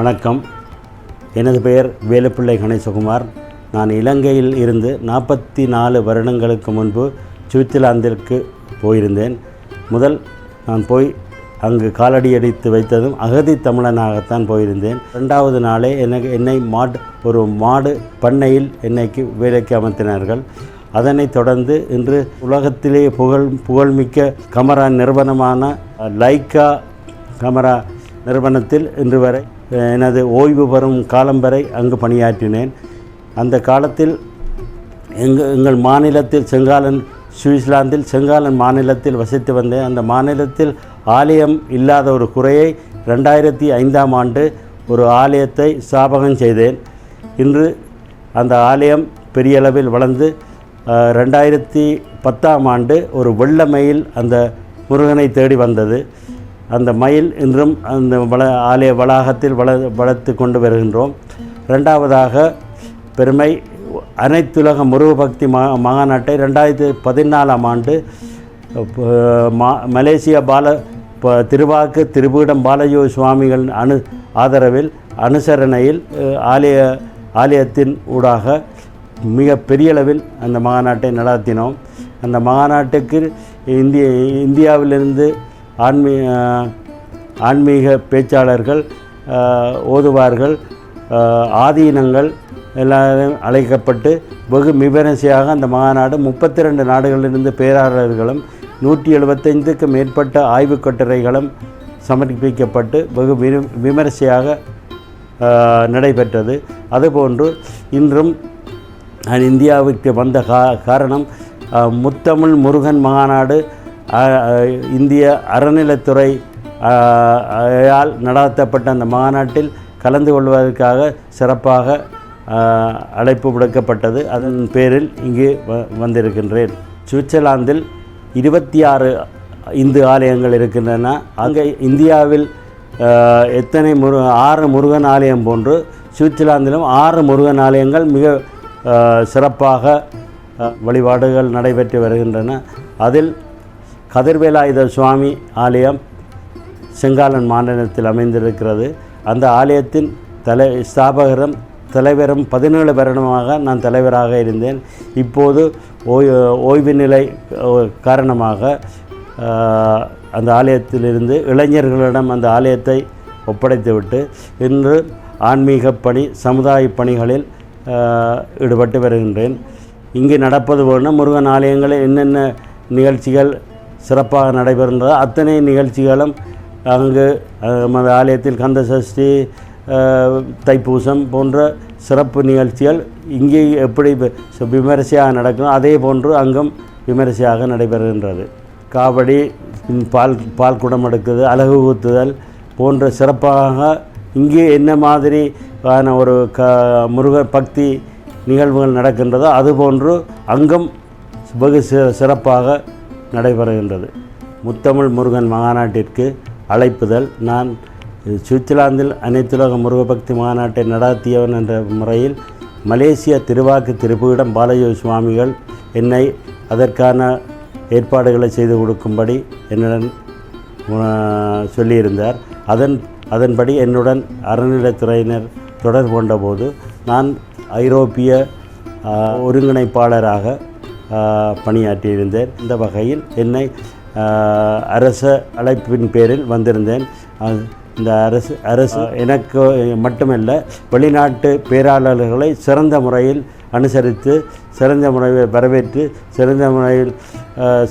வணக்கம். எனது பெயர் வேலுப்பிள்ளை கணேசகுமார். நான் இலங்கையில் இருந்து நாற்பத்தி நாலு வருடங்களுக்கு முன்பு சுவிட்சர்லாந்திற்கு போயிருந்தேன். முதல் நான் போய் அங்கு காலடி அடித்து வைத்ததும் அகதி தமிழனாகத்தான் போயிருந்தேன். ரெண்டாவது நாளே எனக்கு என்னை மாடு ஒரு மாடு பண்ணையில் என்னைக்கு வேலைக்கு அமர்த்தினார்கள். அதனைத் தொடர்ந்து இன்று உலகத்திலே புகழ் புகழ்மிக்க கமரா நிறுவனமான லைக்கா கமரா நிறுவனத்தில் இன்று வரை எனது ஓய்வு பெறும் காலம் வரை அங்கு பணியாற்றினேன். அந்த காலத்தில் எங்கள் எங்கள் மாநிலத்தில் செங்காலன் சுவிட்சர்லாந்தில் செங்காலன் மாநிலத்தில் வசித்து வந்தேன். அந்த மாநிலத்தில் ஆலயம் இல்லாத ஒரு குறையை ரெண்டாயிரத்தி ஐந்தாம் ஆண்டு ஒரு ஆலயத்தை ஸ்தாபகம் செய்தேன். இன்று அந்த ஆலயம் பெரிய அளவில் வளர்ந்து ரெண்டாயிரத்தி பத்தாம் ஆண்டு ஒரு வெள்ளமையில் அந்த முருகனை தேடி வந்தது. அந்த மயில் இன்றும் அந்த வள ஆலய வளாகத்தில் வள வளர்த்து கொண்டு வருகின்றோம். ரெண்டாவதாக பெருமை அனைத்துலக முருக பக்தி மா மாநாட்டை ரெண்டாயிரத்தி பதினாலாம் ஆண்டு மா மலேசியா பால ப- திருவாக்கு திருபீடம் பாலஜோ சுவாமிகள் அனு ஆதரவில் அனுசரணையில் ஆலய ஆலயத்தின் ஊடாக மிக பெரிய அளவில் அந்த மாநாட்டை நடாத்தினோம். அந்த மாநாட்டுக்கு இந்திய இந்தியாவிலிருந்து ஆன்மீ ஆன்மீக பேச்சாளர்கள் ஓதுவார்கள் ஆதீனங்கள் எல்லாரும் அழைக்கப்பட்டு வெகு விமரிசையாக அந்த மாநாடு முப்பத்தி ரெண்டு நாடுகளிலிருந்து பேராளர்களும் நூற்றி எழுபத்தைந்துக்கு மேற்பட்ட ஆய்வுக் கட்டுரைகளும் சமர்ப்பிக்கப்பட்டு வெகு விமரிசையாக நடைபெற்றது. அதுபோன்று இன்றும் நான் வந்த கா காரணம் முத்தமிழ் முருகன் மாநாடு இந்திய அறநிலைத்துறை ஆல் நடத்தப்பட்ட அந்த மாநாட்டில் கலந்து கொள்வதற்காக சிறப்பாக அழைப்பு விடுக்கப்பட்டது. அதன் பேரில் இங்கு வ வந்திருக்கின்றேன். சுவிட்சர்லாந்தில் இருபத்தி ஆறு இந்து ஆலயங்கள் இருக்கின்றன. அங்கே இந்தியாவில் எத்தனை முரு ஆறு முருகன் ஆலயம் போன்று சுவிட்சர்லாந்திலும் ஆறு முருகன் ஆலயங்கள் மிக சிறப்பாக வழிபாடுகள் நடைபெற்று வருகின்றன. அதில் கதிர்வேலாயுத சுவாமி ஆலயம் செங்காலன் மாநிலத்தில் அமைந்திருக்கிறது. அந்த ஆலயத்தின் தலை ஸ்தாபகரும் தலைவரும் பதினேழு வருடமாக நான் தலைவராக இருந்தேன். இப்போது ஓய் ஓய்வு நிலை காரணமாக அந்த ஆலயத்திலிருந்து இளைஞர்களிடம் அந்த ஆலயத்தை ஒப்படைத்துவிட்டு இன்று ஆன்மீக பணி சமுதாய பணிகளில் ஈடுபட்டு வருகின்றேன். இங்கு நடப்பது போன முருகன் ஆலயங்களில் என்னென்ன நிகழ்ச்சிகள் சிறப்பாக நடைபெறுகின்றது அத்தனை நிகழ்ச்சிகளும் அங்கு நமது ஆலயத்தில் கந்த சஷ்டி தைப்பூசம் போன்ற சிறப்பு நிகழ்ச்சிகள் இங்கே எப்படி விமரிசையாக நடக்கும் அதே போன்று அங்கும் விமரிசையாக நடைபெறுகின்றது. காவடி பால் பால் குடம் எடுக்குது அழகு ஊத்துதல் போன்ற சிறப்பாக இங்கே என்ன மாதிரி ஆன ஒரு க முருகர் பக்தி நிகழ்வுகள் நடக்கின்றதோ அதுபோன்று அங்கும் வெகு சிறப்பாக நடைபெறுகின்றது. முத்தமிழ் முருகன் மாநாட்டிற்கு அழைப்புதல் நான் சுவிட்சர்லாந்தில் அனைத்துலக முருகபக்தி மாநாட்டை நடாத்தியவன் என்ற முறையில் மலேசிய திருவாக்கு திருப்பீடம் பாலஜி சுவாமிகள் என்னை அதற்கான ஏற்பாடுகளை செய்து கொடுக்கும்படி என்னுடன் சொல்லியிருந்தார். அதன் அதன்படி என்னுடன் அறநிலைத்துறையினர் தொடர்பு கொண்டபோது நான் ஐரோப்பிய ஒருங்கிணைப்பாளராக பணியாற்றியிருந்தேன். இந்த வகையில் என்னை அரச அழைப்பின் பேரில் வந்திருந்தேன். இந்த அரசு அரசு எனக்கு மட்டுமல்ல வெளிநாட்டு பேராளர்களை சிறந்த முறையில் அனுசரித்து சிறந்த முறையில் வரவேற்று சிறந்த முறையில்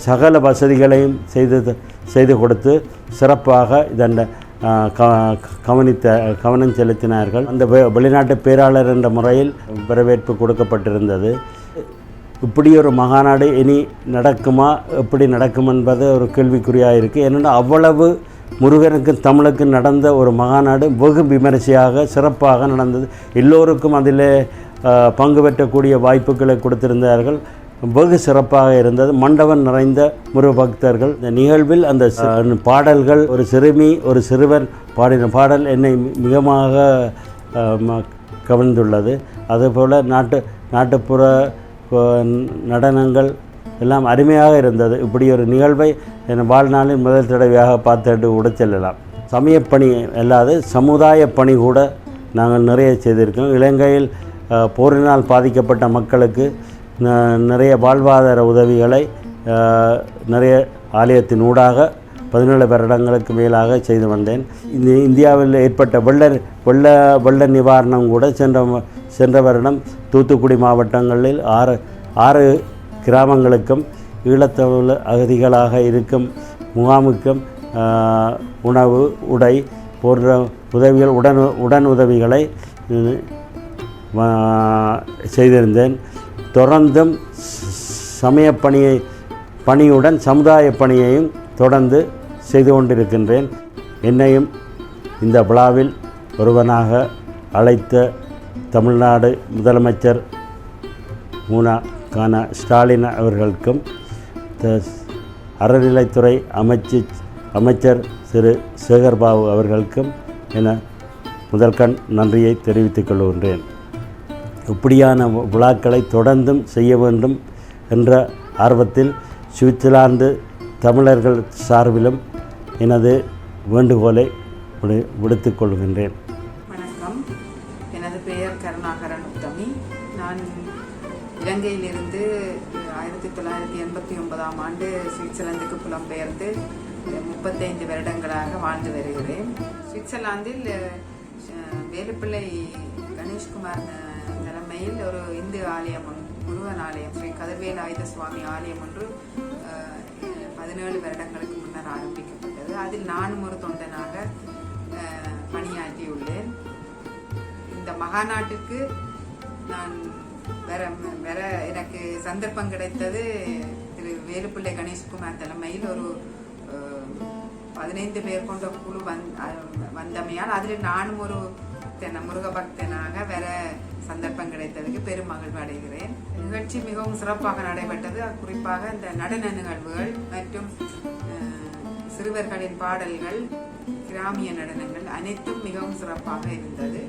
சகல வசதிகளையும் செய்து செய்து கொடுத்து சிறப்பாக இதன் கவனித்த கவனம் செலுத்தினார்கள். அந்த வெளிநாட்டு பேராளர் என்ற முறையில் வரவேற்பு கொடுக்கப்பட்டிருந்தது. இப்படி ஒரு மகாநாடு இனி நடக்குமா? எப்படி நடக்கும் என்பது ஒரு கேள்விக்குறியாக இருக்குது ஏனென்றால் அவ்வளவு முருகனுக்கும் தமிழுக்கும் நடந்த ஒரு மகாநாடு வெகு விமரிசையாக சிறப்பாக நடந்தது. எல்லோருக்கும் அதில் பங்கு பெற்றக்கூடிய வாய்ப்புகளை கொடுத்திருந்தார்கள். வெகு சிறப்பாக இருந்தது. மண்டபம் நிறைந்த முருக பக்தர்கள். இந்த நிகழ்வில் அந்த பாடல்கள் ஒரு சிறுமி ஒரு சிறுவன் பாடின பாடல் என்னை மிகமாக கவர்ந்துள்ளது. அதுபோல் நாட்டு நாட்டுப்புற நடனங்கள் எல்லாம் அருமையாக இருந்தது. இப்படி ஒரு நிகழ்வை என் வாழ்நாளில் முதல் தடவையாக பார்த்துட்டு கூட செல்லலாம். சமயப்பணி அல்லாது சமுதாய பணி கூட நாங்கள் நிறைய செய்திருக்கோம் இலங்கையில் போரினால் பாதிக்கப்பட்ட மக்களுக்கு நிறைய வாழ்வாதார உதவிகளை நிறைய ஆலயத்தின் ஊடாக பதினேழு வருடங்களுக்கு மேலாக செய்து வந்தேன். இந்த இந்தியாவில் ஏற்பட்ட வெள்ள வெள்ள வெள்ள நிவாரணம் கூட சென்ற சென்ற வருடம் தூத்துக்குடி மாவட்டங்களில் ஆறு ஆறு கிராமங்களுக்கும் ஈழத்தமிழ் அகதிகளாக இருக்கும் முகாமுக்கும் உணவு உடை போன்ற உதவிகள் உடன் உடன் உதவிகளை செய்திருந்தேன். தொடர்ந்தும் சமயப்பணியை சமயப் பணியை பணியுடன் சமுதாய பணியையும் தொடர்ந்து செய்து கொண்டிருக்கின்றேன். என்னையும் இந்த விழாவில் ஒருவனாக அழைத்த தமிழ்நாடு முதலமைச்சர் மூனா கான ஸ்டாலின் அவர்களுக்கும் அறநிலைத்துறை அமைச்சு அமைச்சர் திரு சேகர்பாபு அவர்களுக்கும் என முதற்கண் நன்றியை தெரிவித்துக் கொள்கின்றேன். இப்படியான விழாக்களை தொடர்ந்தும் செய்ய வேண்டும் என்ற ஆர்வத்தில் சுவிட்சர்லாந்து தமிழர்கள் சார்பிலும் எனது வேண்டுகோளை விடு விடுத்துக் கொள்கின்றேன். வணக்கம். எனது பெயர் கருணாகரன் உத்தமி. நான் இலங்கையிலிருந்து ஆயிரத்தி தொள்ளாயிரத்தி எண்பத்தி ஒன்பதாம் ஆண்டு சுவிட்சர்லாந்துக்கு புலம்பெயர்ந்து முப்பத்தைந்து வருடங்களாக வாழ்ந்து வருகிறேன். சுவிட்சர்லாந்தில் வேலுப்பிள்ளை கணேஷ்குமார் தலைமையில் ஒரு இந்து ஆலயம் முருகன் ஆலயம் ஸ்ரீ கதிர்வேல் ஆயுத சுவாமி ஆலயம் ஒன்று பதினேழு வருடங்களுக்கு அதில் நானும் ஒரு தொண்டனாக பணியாற்றியுள்ளேன். இந்த மகாநாட்டுக்கு நான் வேற வர எனக்கு சந்தர்ப்பம் கிடைத்தது திரு வேலுப்பிள்ளை கணேஷ்குமார் தலைமையில் ஒரு பதினைந்து பேர் கொண்ட குழு வந் வந்தமையால் அதில் நானும் ஒரு தென்ன முருக பக்தனாக வர சந்தர்ப்பம் கிடைத்ததுக்கு பெரும் மகிழ்வு அடைகிறேன். நிகழ்ச்சி மிகவும் சிறப்பாக நடைபெற்றது. குறிப்பாக இந்த நடன நிகழ்வுகள் மற்றும் சிறுவர்களின் பாடல்கள் கிராமிய நடனங்கள் அனைத்தும் மிகவும் சிறப்பாக இருந்தது.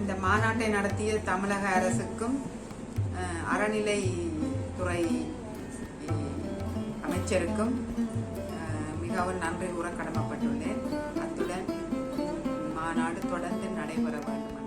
இந்த மாநாட்டை நடத்திய தமிழக அரசுக்கும் அறநிலை துறை அமைச்சருக்கும் மிகவும் நன்றி கூற கடமைப்பட்டுள்ளேன். அத்துடன் மாநாடு தொடர்ந்து நடைபெற வேண்டும்.